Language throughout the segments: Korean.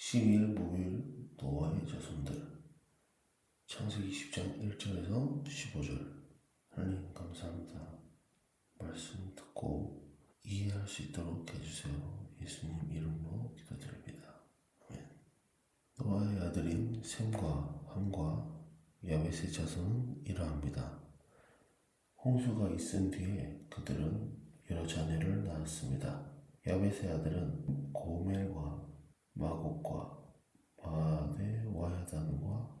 12일 목요일 노아의 자손들 창세기 10장 1절에서 15절 하나님 감사합니다. 말씀 듣고 이해할 수 있도록 해주세요. 예수님 이름으로 기도드립니다. 아멘. 노아의 아들인 셈과 함과 야벳의 자손은 이러합니다. 홍수가 있은 뒤에 그들은 여러 자녀를 낳았습니다. 야벳의 아들은 마곡과 바데 와야단과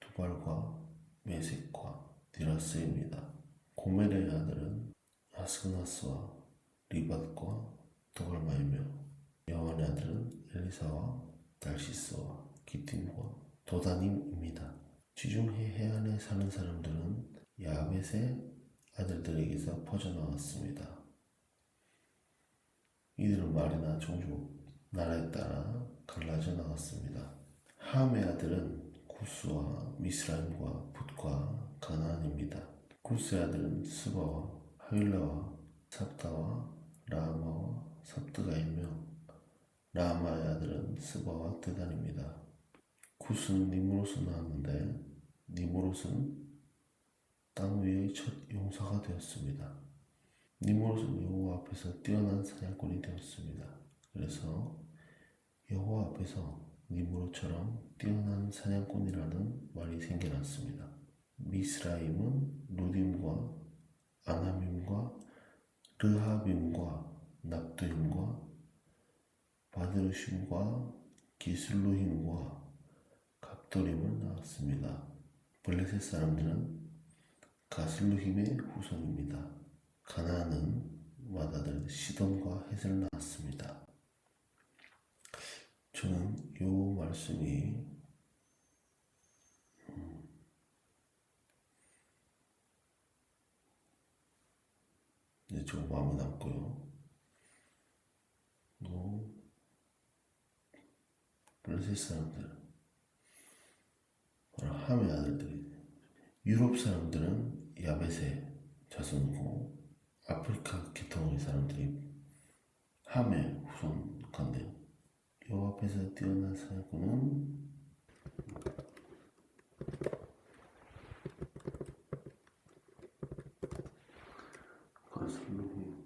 두발과 메색과 디라스입니다. 고멜의 아들은 아스그나스와 리밧과 도발마이며 여호와의 아들은 엘리사와 달시스와 기팀과 도다님입니다. 지중해 해안에 사는 사람들은 야벳의 아들들에게서 퍼져나왔습니다. 이들은 말이나 종족, 나라에 따라 갈라져 나갔습니다. 함의 아들은 구스와 미스라임과 붓과 가나안입니다. 구스의 아들은 스바와 하윌라와 삽다와 라마와 삽드가이며 라마의 아들은 스바와 드단입니다. 구스는 니무롯을 낳았는데 니무롯은 땅 위의 첫 용사가 되었습니다. 니무롯은 여호와 앞에서 뛰어난 사냥꾼이 되었습니다. 그래서 여호와 앞에서 니무롯처럼 뛰어난 사냥꾼이라는 말이 생겨났습니다. 미스라임은 루딤과 아나밈과 르하빔과 납두임과 바드르심과 기슬루힘과 갑도림을 낳았습니다. 블레셋 사람들은 가슬루힘의 후손입니다. 가나안은 맏아들 시돈과 헷을 낳았습니다. 저는 이 말씀이 음, 이제 좀 마음에 남고요. 또 블레셋 사람들, 함의 아들들이 유럽 사람들은 야벳의 자손이고 아프리카 계통의 사람들이 함의 후손 건데요. 요 앞에서 뛰어난 사냥꾼은 가슬루히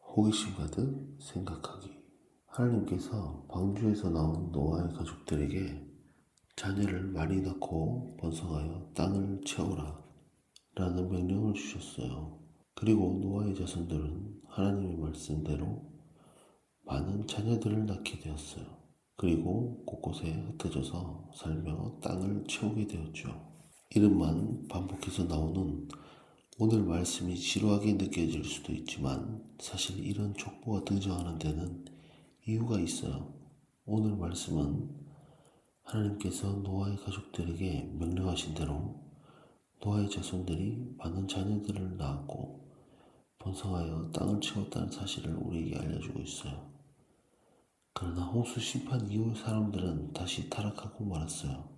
호기심 가득 생각하기. 하나님께서 방주에서 나온 노아의 가족들에게 자녀를 많이 낳고 번성하여 땅을 채우라 라는 명령을 주셨어요. 그리고 노아의 자손들은 하나님의 말씀대로 많은 자녀들을 낳게 되었어요. 그리고 곳곳에 흩어져서 살며 땅을 채우게 되었죠. 이름만 반복해서 나오는 오늘 말씀이 지루하게 느껴질 수도 있지만 사실 이런 족보가 등장하는 데는 이유가 있어요. 오늘 말씀은 하나님께서 노아의 가족들에게 명령하신 대로 노아의 자손들이 많은 자녀들을 낳았고 번성하여 땅을 채웠다는 사실을 우리에게 알려주고 있어요. 그러나 홍수 심판 이후 사람들은 다시 타락하고 말았어요.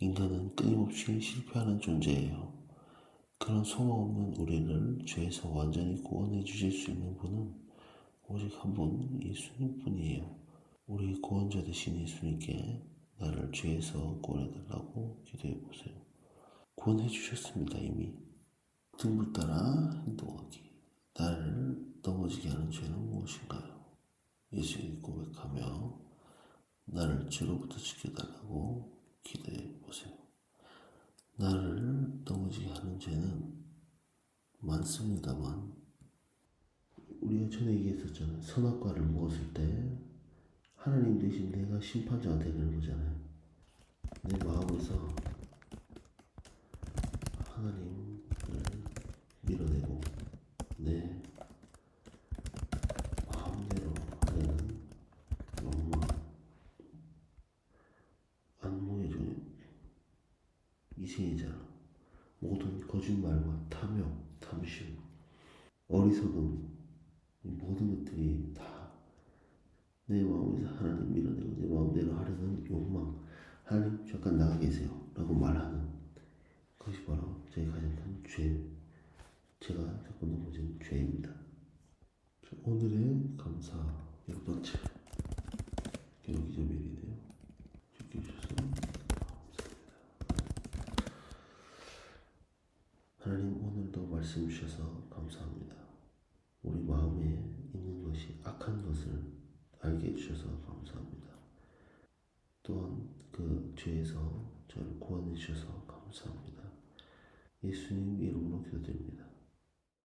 인간은 끊임없이 실패하는 존재예요. 그런 소망 없는 우리를 죄에서 완전히 구원해 주실 수 있는 분은 오직 한 분 예수님 뿐이에요. 우리 구원자 되신 예수님께 나를 죄에서 구원해 달라고 기도해 보세요. 구원해 주셨습니다 이미. 등불 따라 행동하기. 나를 넘어지게 하는 죄는 무엇인가요? 예수에게 고백하며 나를 죄로부터 지켜달라고 기도해 보세요. 나를 넘어지게 하는 죄는 많습니다만 우리가 전에 얘기했었잖아요. 선악과를 먹었을 때 하나님 대신 내가 심판자가 되는 거잖아요. 내 마음에서 하나님을 밀어내고 내 마음대로 하려는 욕망, 안목해주는 이생이잖아. 모든 거짓말과 탐욕, 탐심, 어리석음, 이 모든 것들이 다 내 마음에서 하나님 밀어내고 내 마음대로 하려는 욕망, 하나님 잠깐 나가 계세요. 라고 말하는 그것이 바로 저희 가장 큰 죄, 제가 겪고 넘어진 죄입니다. 자, 오늘의 감사 열 번째 기록기조일이네요. 지켜주셔서 감사합니다. 하나님 오늘도 말씀 주셔서 감사합니다. 우리 마음에 있는 것이 악한 것을 알게 해주셔서 감사합니다. 또한 그 죄에서 저를 구원해 주셔서 감사합니다. 예수님 이름으로 기도드립니다.